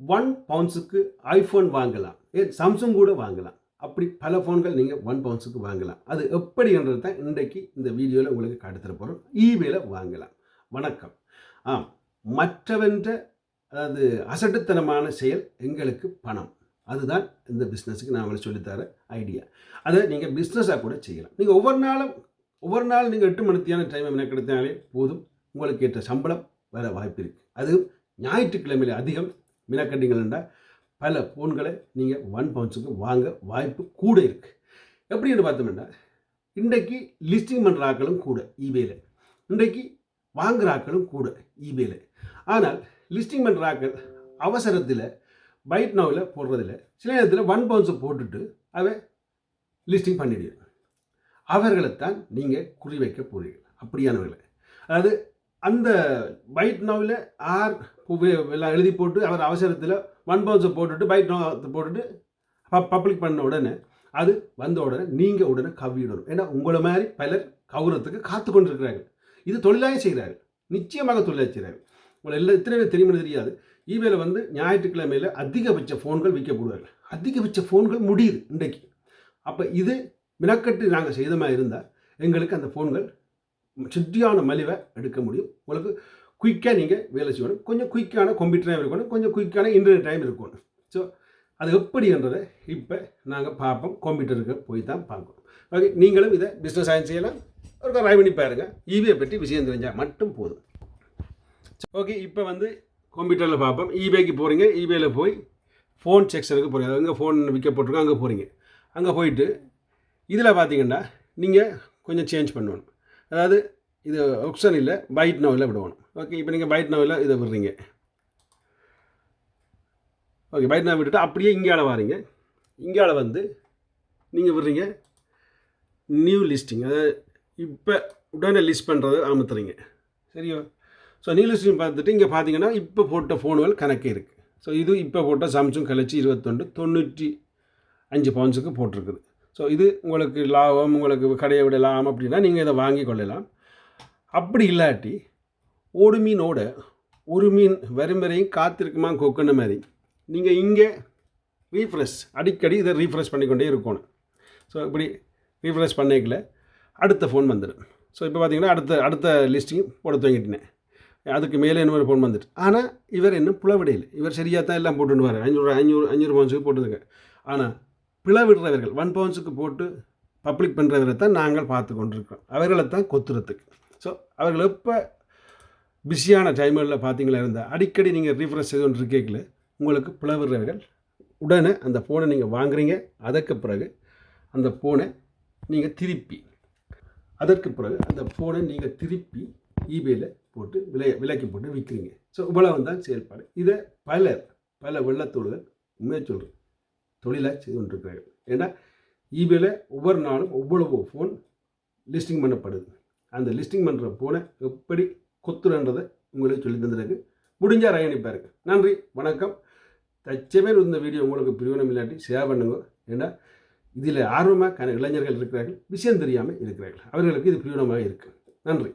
One பவுன்ஸுக்கு iPhone வாங்கலாம். ஏ Samsung கூட வாங்கலாம். அப்படி பல ஃபோன்கள் நீங்கள் ஒன் பவுன்ஸுக்கு வாங்கலாம். அது எப்படின்றது தான் இன்றைக்கு இந்த வீடியோவில் உங்களுக்கு காட்டுத்தர போகிறோம் ஈவேல வாங்கலாம். வணக்கம். ஆம் மற்றவென்ற அதாவது அசட்டுத்தனமான செயல் எங்களுக்கு பணம். அதுதான் இந்த பிஸ்னஸுக்கு நான் உங்களுக்கு சொல்லித்தர ஐடியா அதை நீங்கள் பிஸ்னஸாக கூட செய்யலாம். நீங்கள் ஒவ்வொரு நாளும் ஒவ்வொரு நாள் நீங்கள் எட்டு மணித்தியான டைமை கிடைத்தாலே போதும். உங்களுக்கு ஏற்ற சம்பளம் வர வாய்ப்பு இருக்குது அதுவும் ஞாயிற்றுக்கிழமையில் அதிகம் மினக்கட்டிங்கள்ண்டா பல ஃபோன்களை நீங்கள் ஒன் பவுன்ஸுக்கு வாங்க வாய்ப்பு கூட இருக்குது எப்படின்னு பார்த்தோம்னா இன்றைக்கு லிஸ்டிங் பண்ணுற ஆட்களும் கூட ஈபேல இன்றைக்கு வாங்குற ஆக்களும் கூட ஈபேல ஆனால் லிஸ்டிங் பண்ணுற ஆக்கள் அவசரத்தில் பைட் நோவில் போடுறதில்ல. சில நேரத்தில் ஒன் பவுன்ஸை போட்டுட்டு அவன் லிஸ்டிங் பண்ணிடுவான் அவர்களைத்தான் நீங்கள் குறிவைக்க போகிறீர்கள் அப்படியானவர்களை. அதாவது அந்த பைட் நோவில் ஆர் எல்லாம் எழுதி போட்டு அவர் அவசரத்தில் ஒன் பவுன்ஸை போட்டுட்டு பைட் நோ போட்டுட்டு பப்ளிக் பண்ண உடனே அது வந்த உடனே நீங்கள் உடனே கவ்விடணும். ஏன்னா உங்களை மாதிரி பலர் கௌரவத்துக்கு காத்து கொண்டிருக்கிறார்கள். இது தொழிலாக செய்கிறார்கள் நிச்சயமாக தொழிலாக செய்கிறார்கள் உங்களை எல்லாம் இத்தனை பேர் தெரியுமே தெரியாது. ஈவேல வந்து ஞாயிற்றுக்கிழமையில் அதிகபட்ச ஃபோன்கள் விற்கப்படுவார்கள். அதிகபட்ச ஃபோன்கள் முடியுது இன்றைக்கு. அப்போ இது மினக்கட்டு நாங்கள் செய்தமாக இருந்தால் எங்களுக்கு அந்த ஃபோன்கள் சுத்தியான மலிவை எடுக்க முடியும். உங்களுக்கு குயிக்காக நீங்கள் வேலை செய்யணும் கொஞ்சம் குயிக்கான கம்ப்யூட்டர் டைம் இருக்கணும். கொஞ்சம் குயிக்கான இன்டர்நெட் டைம் இருக்கணும். ஸோ அது எப்படின்றதை இப்போ நாங்கள் பார்ப்போம். கம்ப்யூட்டருக்கு போய் தான் பார்க்கணும். ஓகே நீங்களும் இதை பிஸ்னஸ் ஆயின் செய்யலாம். ஒரு ட்ரை பண்ணி பாருங்கள் ஈபியை பற்றி விஷயம் தெரிஞ்சால் மட்டும் போதும். ஓகே இப்போ வந்து கம்ப்யூட்டரில் பார்ப்போம். ஈபேக்கு போகிறீங்க ஈபேயில் போய் ஃபோன் செக்ஷனுக்கு போகிறீங்க அங்கே ஃபோன் விற்கப்பட்டிருக்கோம் அங்கே போகிறீங்க அங்கே போயிட்டு இதில் பார்த்தீங்கன்னா நீங்கள் கொஞ்சம் சேஞ்ச் பண்ணணும். அதாவது இது ஒக்ஷன் இல்லை பைட் நோவில் விடுவோம். ஓகே இப்போ நீங்கள் பைட் நோவில் இதை விடுறீங்க. ஓகே பைட் நோவை விட்டுட்டு அப்படியே இங்கால வாரீங்க. இங்கால வந்து நீங்கள் விடுறீங்க நியூ லிஸ்டிங் அதாவது இப்போ உடனே லிஸ்ட் பண்ணுறது அமுத்துறீங்க. சரியோ? ஸோ நியூ லிஸ்டிங் பார்த்துட்டு இங்கே பார்த்தீங்கன்னா இப்போ போட்ட ஃபோனுகள் கணக்கே இருக்குது ஸோ இது இப்போ போட்ட சாம்சங் கழிச்சு இருபத்தொன்று தொண்ணூற்றி அஞ்சு பவுன்ஸுக்கு போட்டிருக்குது. ஸோ இது உங்களுக்கு லாபம் உங்களுக்கு கடையை விட லாபம் அப்படின்னா நீங்கள் இதை வாங்கி கொள்ளலாம். அப்படி இல்லாட்டி ஒரு மீனோட ஒரு மீன் வரும் வரையும் காத்திருக்குமா கொக்குன மாதிரி. நீங்கள் இங்கே ரீஃப்ரெஷ் அடிக்கடி இதை ரீஃப்ரெஷ் பண்ணிக்கொண்டே இருக்கணும். ஸோ இப்படி ரீஃப்ரெஷ் பண்ணிக்கல அடுத்த ஃபோன் வந்துடும். ஸோ இப்போ பார்த்தீங்கன்னா அடுத்த அடுத்த லிஸ்ட்டையும் போட துவங்கிட்டேன். அதுக்கு மேலே இன்னொரு ஃபோன் வந்துட்டு. ஆனால் இவர் இன்னும் புலவிடையில். இவர் சரியாக தான் எல்லாம் போட்டுன்னு வர ஐநூறு ஐநூறு ரூபா பவுன்ஸுக்கு போட்டுருங்க ஆனால் பிளவிடுறவர்கள் ஒன் பவுன்ஸுக்கு போட்டு பப்ளிக் பண்ணுறவரை தான் நாங்கள் பார்த்து கொண்டிருக்கிறோம். அவர்களை தான் கொத்துறதுக்கு. ஸோ அவர்கள் எப்போ பிஸியான டைம்களில் பார்த்தீங்களா இருந்தால் அடிக்கடி நீங்கள் ரீஃப்ரெஷ் செய்து கொண்டு இருக்கீங்கள உங்களுக்கு பிளவிடுறவர்கள் உடனே அந்த ஃபோனை நீங்கள் வாங்குறீங்க. அதற்கு பிறகு அந்த ஃபோனை நீங்கள் திருப்பி அதற்கு பிறகு அந்த ஃபோனை நீங்கள் திருப்பி ஈபேயில் போட்டு விலை விலைக்கு போட்டு விற்கிறீங்க. ஸோ இவ்வளவு தான் செயல்பாடு. இதை பலர் பல வெள்ளத்தோடுகள் உண்மையை சொல்கிறேன் தொழிலாக செய்து கொண்டிருக்கிறார்கள். ஏன்னா இபியில் ஒவ்வொரு நாளும் ஒவ்வொரு ஃபோன் லிஸ்டிங் பண்ணப்படுது. அந்த லிஸ்டிங் பண்ணுற ஃபோனை எப்படி கொத்துறன்றதை உங்களுக்கு சொல்லி தந்துருக்கு. முடிஞ்சால் ரயணி பாருங்க நன்றி வணக்கம். தச்சமே இந்த வீடியோ உங்களுக்கு பிரியோனம் இல்லாட்டி ஷேர் பண்ணுங்க. ஏன்னா இதில் ஆர்வமாக இளைஞர்கள் இருக்கிறார்கள் விஷயம் தெரியாமல் இருக்கிறார்கள். அவர்களுக்கு இது பிரியோனமாக இருக்குது நன்றி.